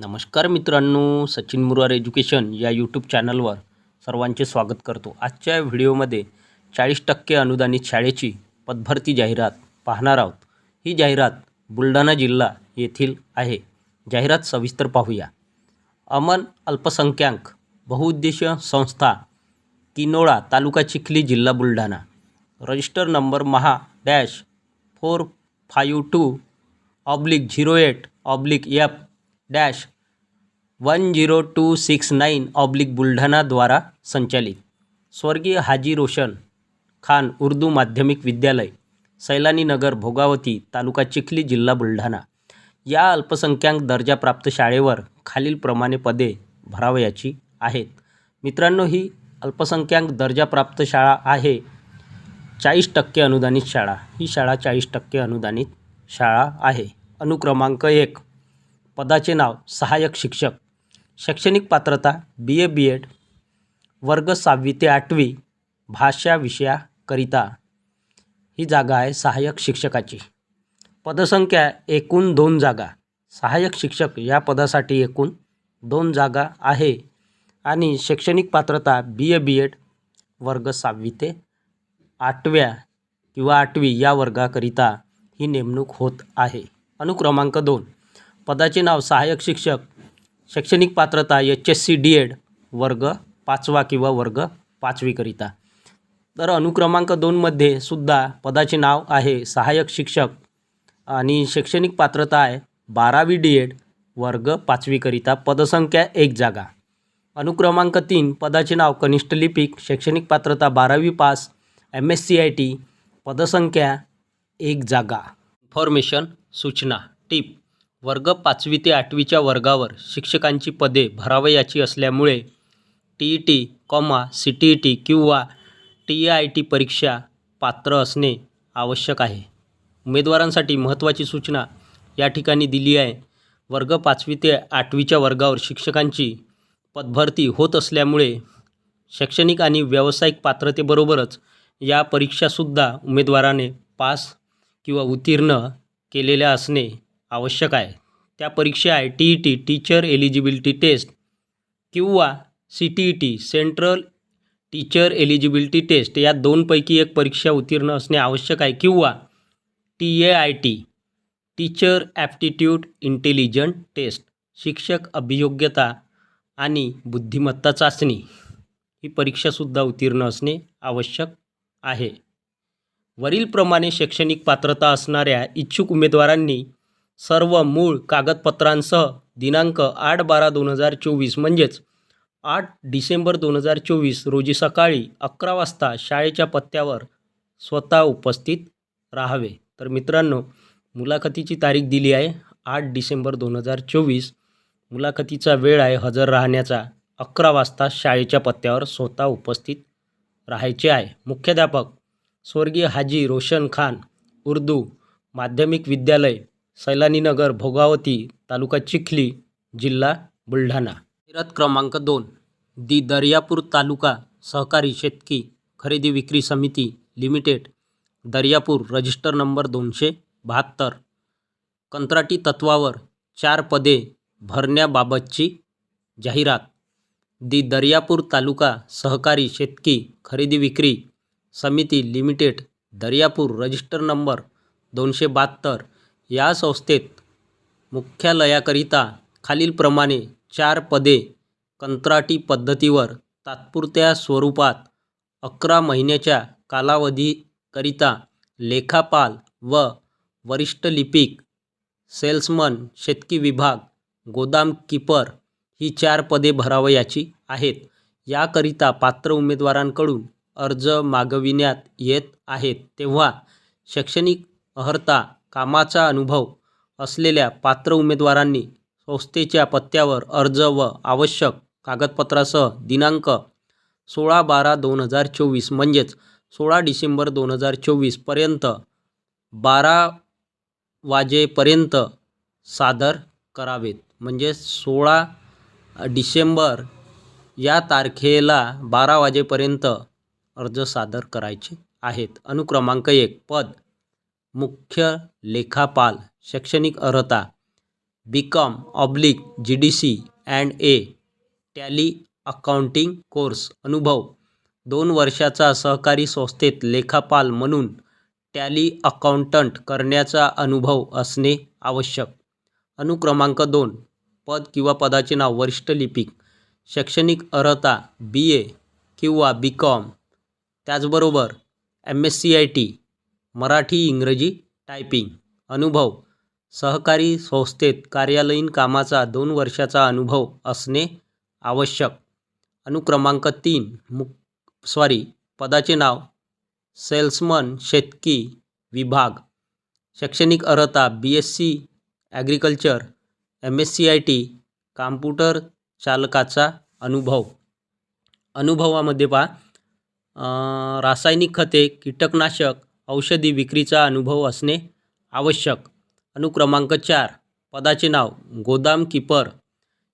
नमस्कार मित्रांनो सचिन मुरार एज्युकेशन या यूट्यूब चॅनलवर सर्वांचे स्वागत करतो. आजच्या व्हिडिओमध्ये चाळीस टक्के अनुदानित शाळेची पदभरती जाहिरात पाहणार आहोत. ही जाहिरात बुलढाणा जिल्हा येथील आहे. जाहिरात सविस्तर पाहूया. अमन अल्पसंख्याक बहुउद्देशीय संस्था किनोळा तालुका चिखली जिल्हा Buldhana. Register number Maha dash four five two oblique zero eight oblique F dash one zero two six nine oblique बुलढाणाद्वारा संचालित. स्वर्गीय हाजी रोशन खान उर्दू माध्यमिक विद्यालय सैलानी नगर भोगावती तालुका चिखली जिल्हा बुलढाणा. या अल्पसंख्याक दर्जाप्राप्त शाळेवर खालीलप्रमाणे पदे भरावयाची आहेत. मित्रांनो ही अल्पसंख्याक दर्जाप्राप्त शाळा आहे. चाळीस टक्के अनुदानित शाळा. ही शाळा चाळीस टक्के अनुदानित शाळा आहे. अनुक्रमांक एक. पदाचे नाव सहाय्यक शिक्षक. शैक्षणिक पात्रता बी ए बी एड वर्ग सहावी ते आठवी भाषा विषयाकरिता. ही जागा आहे सहाय्यक शिक्षकाची. पदसंख्या एकूण दोन जागा. सहाय्यक शिक्षक या पदासाठी एकूण दोन जागा आहे. आणि शैक्षणिक पात्रता बी ए बी एड वर्ग सहावी ते आठव्या किंवा आठवी या वर्गाकरिता ही नेमणूक होत आहे. अनुक्रमांक दोन. पदाचे नाव सहाय्यक शिक्षक शैक्षणिक पात्रता H S C D Ed वर्ग पाचवा किंवा वर्ग पाचवीकरिता. तर अनुक्रमांक दोनमध्ये सुद्धा पदाचे नाव आहे सहाय्यक शिक्षक आणि शैक्षणिक पात्रता आहे बारावी डी एड वर्ग पाचवीकरिता पदसंख्या एक जागा. अनुक्रमांक तीन पदाचे नाव कनिष्ठ लिपिक शैक्षणिक पात्रता बारावी pass M S C I T पदसंख्या एक जागा. इन्फॉर्मेशन सूचना टीप. वर्ग पाचवी ते आठवीच्या वर्गावर शिक्षकांची पदे भरावयाची असल्यामुळे T E T comma C T E T किंवा टी आय टी परीक्षा पात्र असणे आवश्यक आहे. उमेदवारांसाठी महत्त्वाची सूचना या ठिकाणी दिली आहे. वर्ग पाचवी ते आठवीच्या वर्गावर शिक्षकांची पदभरती होत असल्यामुळे शैक्षणिक आणि व्यावसायिक पात्रतेबरोबरच या परीक्षासुद्धा उमेदवाराने पास किंवा उत्तीर्ण केलेल्या असणे आवश्यक आहे. त्या परीक्षा आहे T E T teacher eligibility test किंवा C T E T central teacher eligibility test या दोनपैकी एक परीक्षा उत्तीर्ण असणे आवश्यक आहे किंवा T A I T teacher aptitude intelligent test शिक्षक अभियोग्यता आणि बुद्धिमत्ता चाचणी ही परीक्षासुद्धा उत्तीर्ण असणे आवश्यक आहे. वरीलप्रमाणे शैक्षणिक पात्रता असणाऱ्या इच्छुक उमेदवारांनी सर्व मूळ कागदपत्रांसह दिनांक आठ बारा दोन हजार चोवीस म्हणजेच आठ डिसेंबर दोन हजार चोवीस रोजी सकाळी अकरा वाजता शाळेच्या पत्त्यावर स्वतः उपस्थित राहावे. तर मित्रांनो मुलाखतीची तारीख दिली आहे आठ डिसेंबर दोन हजार चोवीस. मुलाखतीचा वेळ आहे हजर राहण्याचा. अकरा वाजता शाळेच्या पत्त्यावर स्वतः उपस्थित राहायचे आहे. मुख्याध्यापक स्वर्गीय हाजी रोशन खान उर्दू माध्यमिक विद्यालय सैलानीनगर भोगावती तालुका चिखली जिल्हा बुलढाणा. फिरत क्रमांक दोन दी दर्यापूर तालुका सहकारी शेतकी खरेदी विक्री समिती लिमिटेड दर्यापूर रजिस्टर नंबर दोनशे बहात्तर. कंत्राटी तत्वावर चार पदे भरण्याबाबतची जाहिरात. दी दर्यापूर तालुका सहकारी शेतकी खरेदी विक्री समिती लिमिटेड दर्यापूर रजिस्टर नंबर दोनशे बहात्तर. या संस्थेत मुख्यालयाकरिता खालीलप्रमाणे चार पदे कंत्राटी पद्धतीवर तात्पुरत्या स्वरूपात अकरा महिन्याच्या कालावधीकरिता लेखापाल व वरिष्ठ लिपिक सेल्समन शेतकी विभाग गोदाम कीपर ही चार पदे भरावयाची आहेत. याकरिता पात्र उमेदवारांकडून अर्ज मागविण्यात येत आहेत. तेव्हा शैक्षणिक अर्हता कामाचा अनुभव असलेल्या पात्र उमेदवारांनी संस्थेच्या पत्त्यावर अर्ज व आवश्यक कागदपत्रासह दिनांक सोळा बारा दोन हजार चोवीस म्हणजेच सोळा डिसेंबर दोन हजार चोवीसपर्यंत बारा वाजेपर्यंत सादर करावेत. म्हणजे सोळा डिसेंबर या तारखेला बारा वाजेपर्यंत अर्ज सादर करायचे आहेत. अनुक्रमांक एक पद मुख्य लेखापाल शैक्षणिक अर्हता B Com oblique G D C and A Tally accounting course अनुभव दोन वर्षाचा सहकारी संस्थेत लेखापाल म्हणून टॅली अकाउंटंट करण्याचा अनुभव असणे आवश्यक. अनुक्रमांक दोन पद किंवा पदाचे नाव वरिष्ठ लिपिक शैक्षणिक अर्हता बी ए किंवा बी कॉम त्याचबरोबर M S C I T Marathi इंग्रजी टायपिंग. अनुभव. सहकारी संस्थेत कार्यालयीन कामाचा दोन वर्षाचा अनुभव असणे आवश्यक. अनुक्रमांक तीन. मु सॉरी पदाचे नाव. सेल्समन शेतकी विभाग. शैक्षणिक अर्हता B S C agriculture M S C I T computer चालकाचा अनुभव. अनुभवामध्ये पहा. रासायनिक खते कीटकनाशक औषधी विक्रीचा अनुभव असणे आवश्यक. अनुक्रमांक चार. पदाचे नाव. गोदाम किपर.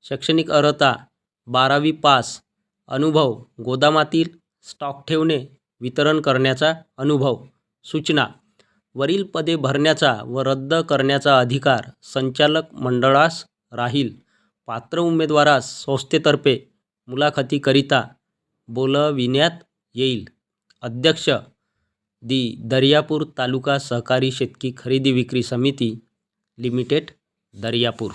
शैक्षणिक अर्हता. बारावी पास. अनुभव. गोदामातील स्टॉक ठेवणे. वितरण करण्याचा अनुभव. सूचना. वरील पदे भरण्याचा व रद्द करण्याचा अधिकार संचालक मंडळास राहील. पात्र उमेदवारास संस्थेतर्फे मुलाखतीकरिता बोलविण्यात येईल. अध्यक्ष दी दर्यापूर तालुका सहकारी शेतकी खरेदी विक्री समिती लिमिटेड दर्यापूर.